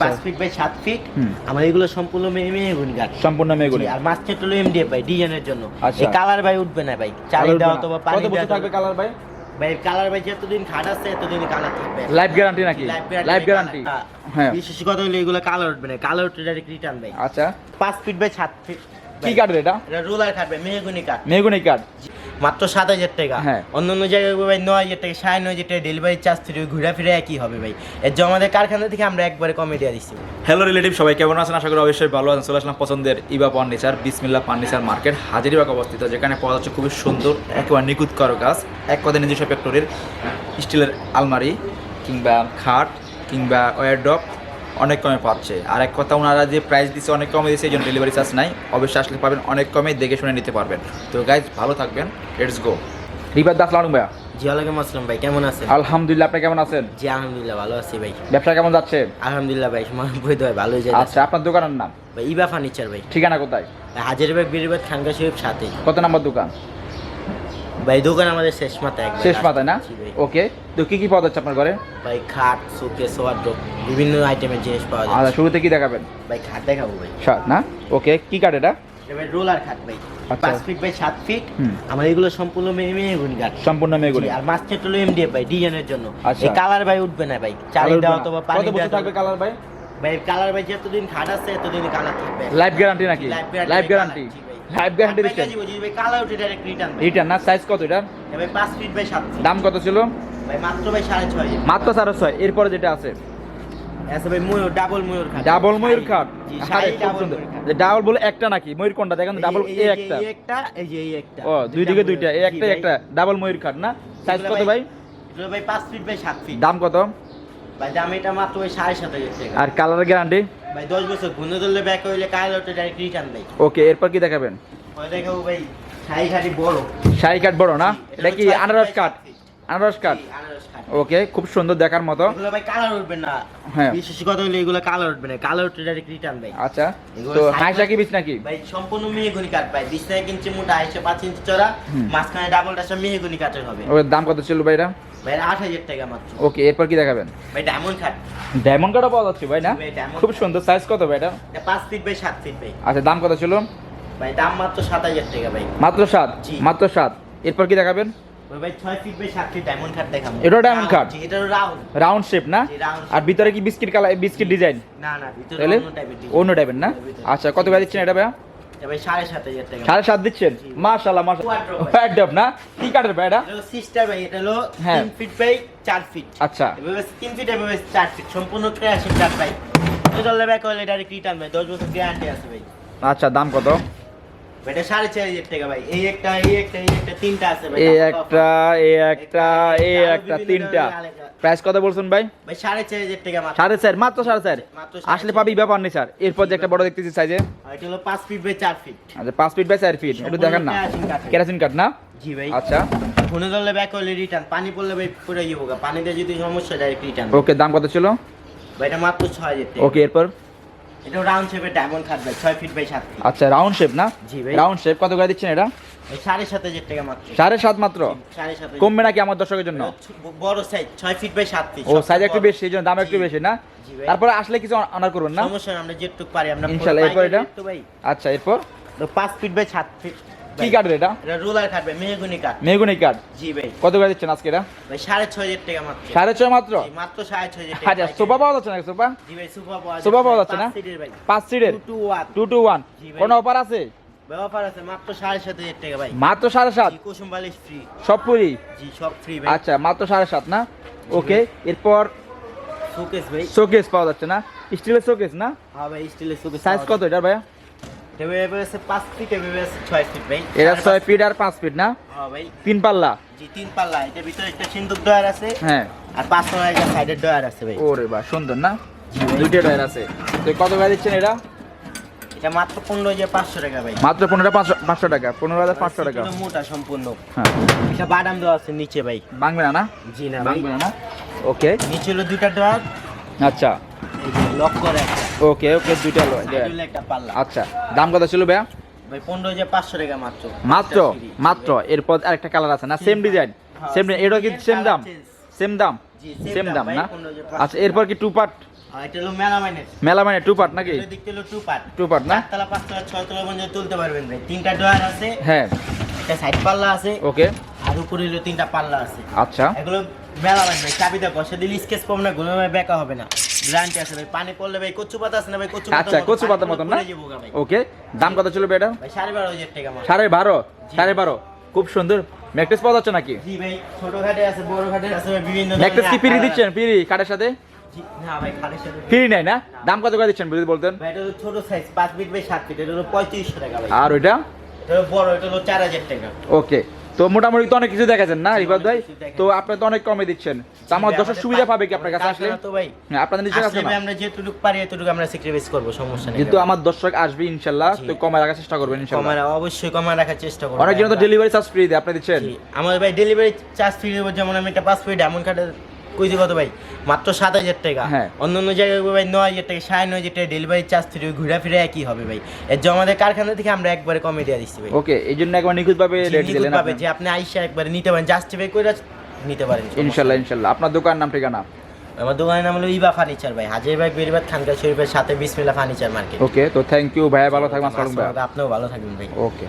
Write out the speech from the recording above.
পাঁচ fit by সাত fit এগুলো সম্পূর্ণ মেয়ে মেহগুনি কাঠ সম্পূর্ণ আর মাস্টার হলো এমডিএফ ভাই ডিজাইনের জন্য। আচ্ছা। এই কালার ভাই উঠবে না ভাই। অথবা পানি দেওয়া থাকবে কালার ভাই? ভাই কালার ভাই যতদিন খাট আছে কালার থাকবে। লাইফ গ্যারান্টি নাকি? লাইফ গ্যারান্টি হ্যাঁ। বিশেষ কথা হলো এগুলো কালার উঠবে না। কালার উঠলে ডাইরেক্ট রিটার্ন ভাই। আচ্ছা। পাঁচ ফিট বাই সাত ফিট কি এটা? এটা রোলার কাঠ ভাই মেহগুনি কাঠ। মেগুনি কাঠ। মাত্র সাত হাজার টাকা। হ্যাঁ। অন্য অন্য জায়গায় ভাই নয় হাজার টাকা সাড়ে নয় হাজার টাকা ডেলিভারি চার্জ থেকে ঘুরে ফিরে একই হবে ভাই। এর জন্য আমাদের কারখানা থেকে আমরা একবারে কমে দিয়ে দিচ্ছি। হ্যালো রিলেটিভ সবাই কেমন আছেন? আশা করি অবশ্যই ভালো আছেন। চলে আসলাম পছন্দের ইবা ফার্নিচার বিসমিল্লা ফার্নিচার মার্কেট হাজারিবাগ অবস্থিত যেখানে পাওয়া যাচ্ছে খুবই সুন্দর একেবারে নিখুঁত কারও কাজ এক কথায় নিজস্ব ফ্যাক্টরির স্টিলের আলমারি কিংবা খাট কিংবা ওয়ারড্রপ অনেক কমে পাচ্ছে। আর এক কথা ওনারা যে প্রাইস দিচ্ছে অনেক কমে দিচ্ছে এই জন্য ডেলিভারি চার্জ নাই। অবশ্যই আসলে পাবেন অনেক কমে দেখে শুনে নিতে পারবেন। তো গাইজ ভালো থাকবেন। লেটস গো রিবাদ দাস লালুং ভাইয়া। জি ওয়ালাইকুম আসসালাম ভাই কেমন আছেন? আলহামদুলিল্লাহ আপনি কেমন আছেন? জি আলহামদুলিল্লাহ ভালো আছি ভাই। ব্যবসা কেমন যাচ্ছে? আলহামদুলিল্লাহ ভাই বই দেওয়া ভালোই যায় আচ্ছা আপনার দোকানের নাম? ভাই ইবা ফার্নিচার ভাই। ঠিকানা কোথায়? হাজারিবাগ বিরিবাগ খানকা শরীফ সাথে। কত নাম্বার দোকান? ভাই দোকান আমাদের শেষ মাথায় শেষ মাথায় না। ওকে তো কি কি পাওয়া যাচ্ছে আপনার ঘরে? ভাই খাট ওয়ার্ড্রপ বিভিন্ন আইটেমের জিনিস পাওয়া আচ্ছা যায় শুরুতে কি দেখাবেন? ভাই খাট দেখাবো ভাই। সাত না? ওকে কি কাঠ এটা? রোলার খাট ভাই। আচ্ছা। পাঁচ ফিট বাই সাত ফিট আমার এগুলো সম্পূর্ণ মেহগুনি কাঠ সম্পূর্ণ মেগুনি জি, আর মাস্টার হলো এমডিএফ ভাই ডিজাইনের জন্য। আচ্ছা। এই কালার ভাই উঠবে না ভাই। চালি দেওয়া অথবা পানি কত থাকবে কালার ভাই? ভাই কালার ভাই যতদিন খাট আছে এতদিন কালার থাকবে। লাইফ গ্যারান্টি নাকি? লাইফ গ্যারান্টি লাইফ গ্যারান্টি দিচ্ছেন ভাই কালার উঠে ডাইরেক্ট রিটার্ন রিটার্ন না? সাইজ কত এটা ভাই ফিট বাই সাত ফিট দাম কত ছিল? ভাই মাত্র ভাই সাড়ে ছয় মাত্র সাড়ে ছয়। এরপরে যেটা আছে? ভাই ময়ূর ডাবল ময়ূর খাট। ডাবল ময়ূর খাট? আরে, খুব সুন্দর। যে ডাবল বলে একটা নাকি? ময়ূর কোনটা? দেখেন ডাবল এ একটা। এই একটা এই যে এই একটা। ও দুই দিকে দুইটা এই একটা একটা ডাবল ময়ূর খাট না? সাইজ কত ভাই ভাই? ফিট বাই ফিট দাম কত? ভাই দাম এটা মাত্র ওই সাড়ে সাত হাজার আর কালার গ্যারান্টি? ভাই দশ বছর ঘুরে ধরলে ব্যাক হইলে কালার উঠে ডাইরেক্ট রিটার্ন দেয়। ওকে এরপর কি দেখাবেন? ওই দেখাবো ভাই শাড়ি শাড়ি বড়। শাড়ি কাঠ বড় না? এটা কি আনারস কাঠ। আনারস কাঠ? ওকে খুব সুন্দর দেখার মতো। এগুলো ভাই কালার উঠবে না। হ্যাঁ। বিশেষ কথা হলো এগুলো কালার উঠবে না। কালার উঠে ডাইরেক্ট রিটার্ন ভাই। আচ্ছা তো কি বিচ নাকি? ভাই সম্পূর্ণ মেহগুনি কাঠ ভাই। ইঞ্চি মোটা চড়া মাঝখানে ডাবল ডাসা মেহগুনি কাঠের হবে। ওর দাম কত ছিল ভাই এটা টাকা মাত্র। ওকে এরপর কি দেখাবেন? ভাই ডায়মন্ড ডায়মন্ড কাঠও পাওয়া যাচ্ছে ভাই না খুব সুন্দর সাইজ কত ভাই এটা ফিট বাই ফিট ভাই। আচ্ছা দাম কত ছিল? ভাই দাম মাত্র সাত হাজার টাকা ভাই। মাত্র সাত? জি। মাত্র সাত। এরপর কি দেখাবেন? ডায়মন্ড রাউন্ড শেপ না? আর ভিতরে কি বিস্কিট কালার বিস্কিট ডিজাইন না না ভিতরে অন্য টাইপের না? আচ্ছা কত ভাই দিচ্ছেন এটা ভাই সাড়ে সাত দিচ্ছেন। মাশাল্লাহ মাশাল্লাহ না? কি কাঠের ভাই এটা? সিস্টার ভাই এটা হলো হ্যাঁ। তিন ফিট বাই চার ফিট আচ্ছা। তিন ফিট এভাবে চার ফিট সম্পূর্ণ ক্র্যাশিং কাঠ ভাই। এটা ব্যাক হলে ডাইরেক্ট রিটার্ন ভাই? দশ বছর গ্যারান্টি আছে ভাই। আচ্ছা দাম কত? এটা সাড়ে চার হাজার টাকা ভাই। এই একটা এই একটা এই একটা তিনটা আছে ভাই এই একটা এই একটা এই একটা তিনটা। প্রাইস কত বলছেন ভাই? ভাই সাড়ে চার হাজার টাকা সাড়ে চার মাত্র সাড়ে চার? আসলে পাবি ব্যাপার নেই স্যার। এরপর যে একটা বড় দেখতেছি সাইজে এটা হলো পাঁচ ফিট বাই চার ফিট আচ্ছা পাঁচ ফিট বাই চার ফিট একটু দেখেন না। কেরাসিন। কাঠ না? জি ভাই। আচ্ছা। ঘুনে ধরলে ব্যাক হলে রিটার্ন পানি পড়লে ভাই পুরো ইয়ে হোক পানিতে যদি সমস্যা ডাইরেক্ট রিটার্ন ওকে দাম কত ছিল? ভাই এটা মাত্র ছয় হাজার টাকা। ওকে এরপর? এটা রাউন্ড শেপের ডায়মন্ড খাট ভাই ফিট বাই সাত ফিট আচ্ছা রাউন্ড শেপ না? জি ভাই। রাউন্ড শেপ কত করে দিচ্ছেন এটা? সাড়ে সাত হাজার টাকা মাত্র। সাড়ে সাত মাত্র? সাড়ে সাত কমবে নাকি আমার দর্শকের জন্য? বড় সাইজ ছয় ফিট বাই সাত ফিট ও সাইজ একটু বেশি এই জন্য দাম একটু বেশি না? তারপরে আসলে কিছু অনার করবেন না? সমস্যা আমরা যেটুক পারি আমরা ইনশাল্লাহ, এরপর এটা? আচ্ছা এরপর? পাঁচ ফিট বাই সাত ফিট কি কাঠের এটা? এটা রোলার কাট ভাই মেহগুনি কাঠ মেগুনি কাঠ জি ভাই। কত করে দিচ্ছেন আজকে এটা? ভাই সাড়ে ছয় হাজার টাকা মাত্র। সাড়ে ছয় মাত্র? মাত্র সাড়ে ছয় হাজার আচ্ছা সোফা পাওয়া যাচ্ছে না সোফা? জি ভাই সুপার পাওয়া সোফা পাওয়া যাচ্ছে না? সিটের ভাই। পাঁচ সিটের two two one two two one কোনো অফার আছে? মাত্র সাড়ে সাত টাকা সব ফ্রি আচ্ছা মাত্র সাড়ে সাত না? ওকে এরপর শোকেস ভাই। শোকেস পাওয়া যাচ্ছে না? স্টিলের শোকেস না? হ্যাঁ ভাই স্টিলের শোকেস সাইজ কত এটা ভাইয়া? এভাবে আছে পাঁচ ফিট এভাবে আছে ছয় ফিট ভাই। এটা সাড়ে ছয় ফিট আর পাঁচ ফিট না? হ্যাঁ ভাই। তিন পাল্লা? জি তিন পাল্লা। এটার ভিতরে একটা সিন্দুক ডয়ার আছে। হ্যাঁ। আর পাঁচ একটা সাইডের ডয়ার আছে ভাই। ওরে বা সুন্দর না। দুইটা টায়ার আছে। তো কত দিচ্ছেন এটা? এটা মাত্র পনেরো হাজার পাঁচশো টাকা ভাই। মাত্র পনেরো পাঁচশো পাঁচশো টাকা পনেরো হাজার পাঁচশো টাকা। মোটা সম্পূর্ণ। হ্যাঁ। এটা বাদাম দেওয়া আছে নিচে ভাই। ভাঙবে না? না জি না ভাঙবে না? ওকে। নিচে হলো দুইটা ডয়ার আচ্ছা। লক করে ওকে ওকে দুইটা একটা পাল্লা। আচ্ছা দাম কত ছিল ভাইয়া? ভাই পনেরো হাজার পাঁচশো টাকা মাত্র। মাত্র? মাত্র? এরপর আরেকটা কালার আছে না? সেম ডিজাইন সেম এটা কি সেম দাম? সেম দাম? জি, সেম দাম না? আচ্ছা এরপর কি টু পার্ট মেলা মানে টু পার্ট নাকি? টু পার্ট না? তুলতে পারবেন ভাই। তিনটা ড্রয়ার আছে। হ্যাঁ। একটা সাইড পাল্লা আছে। ওকে আর উপরে তিনটা পাল্লা আছে। আচ্ছা। এগুলো মেলা ভাই চাবিটা বসে দিলে স্কেচ পাবো না ভাই বেকা হবে না। গ্যারান্টি আছে ভাই পানি পড়লে ভাই কচু পাতা আছে না ভাই কচু আচ্ছা কচু পাতার মতন না? ওকে দাম কত ছিল এটা? ভাই সাড়ে বারো হাজার টাকা মাত্র। সাড়ে বারো? সাড়ে বারো? খুব সুন্দর। ম্যাকটেস পাওয়া যাচ্ছে নাকি? জি ভাই ছোট ঘাটে আছে বড় ঘাটে আছে বিভিন্ন ম্যাকটেস কি পিরি দিচ্ছেন? পিরি কাঠের সাথে? জি, না ভাই খালের সাথে ফ্রি নাই না? দাম কত করে দিচ্ছেন যদি বলতেন? ছোট সাইজ পাঁচ ফিট বাই সাত ফিট এটা হলো পঁয়ত্রিশশো টাকা আর ওইটা? এটা বড় এটা হলো চার হাজার টাকা। ওকে। তো মোটামুটি তো অনেক কিছু দেখাচ্ছেন না রিফাত ভাই? তো আপনি তো অনেক কমে দিচ্ছেন। তো আমার দর্শক সুবিধা পাবে কি আপনার কাছে আসলে? তো ভাই। হ্যাঁ, আপনাদের নিজের কাছে আসলে আমরা যেটুকু পারি এতটুকু আমরা সেক্রিফাইস করব সমস্যা নেই। কিন্তু আমার দর্শক আসবে ইনশাআল্লাহ। তো কমে রাখার চেষ্টা করবেন ইনশাআল্লাহ কমায় অবশ্যই কমায় রাখার চেষ্টা করব। অনেক জন তো ডেলিভারি চার্জ ফ্রি দেয় আপনি দিচ্ছেন। জি, আমাদের ভাই ডেলিভারি চার্জ ফ্রি দেব যেমন আমি একটা পাসপোর্ট এমন কার্ডে কইছি কত ভাই? মাত্র সাত হাজার টাকা। হ্যাঁ। অন্য অন্য জায়গায় ভাই নয় হাজার টাকা সাড়ে নয় হাজার টাকা ডেলিভারি চার্জ ফ্রি ঘুরে ফিরে একই হবে ভাই। এর জন্য আমাদের কারখানা থেকে আমরা একবারে কমে দিয়ে দিচ্ছি ভাই। ওকে এই জন্য একবার নিখুঁত ভাবে রেট দিলেন নিখুঁতভাবে যে আপনি আইসা একবারে নিতে পারেন জাস্টিফাই করে নিতে পারেন। ইনশাল্লাহ ইনশাল্লাহ। আপনার দোকান নাম ঠিকানা? আমার দোকানের নাম হলো ইবা ফার্নিচার ভাই। হাজির ভাই বেরিবাদ খানকা শরীফের সাথে বিসমিল্লা ফার্নিচার মার্কেট। ওকে তো থ্যাংক ইউ ভাইয়া ভালো থাকবেন আপনিও ভালো থাকবেন ভাই। ওকে।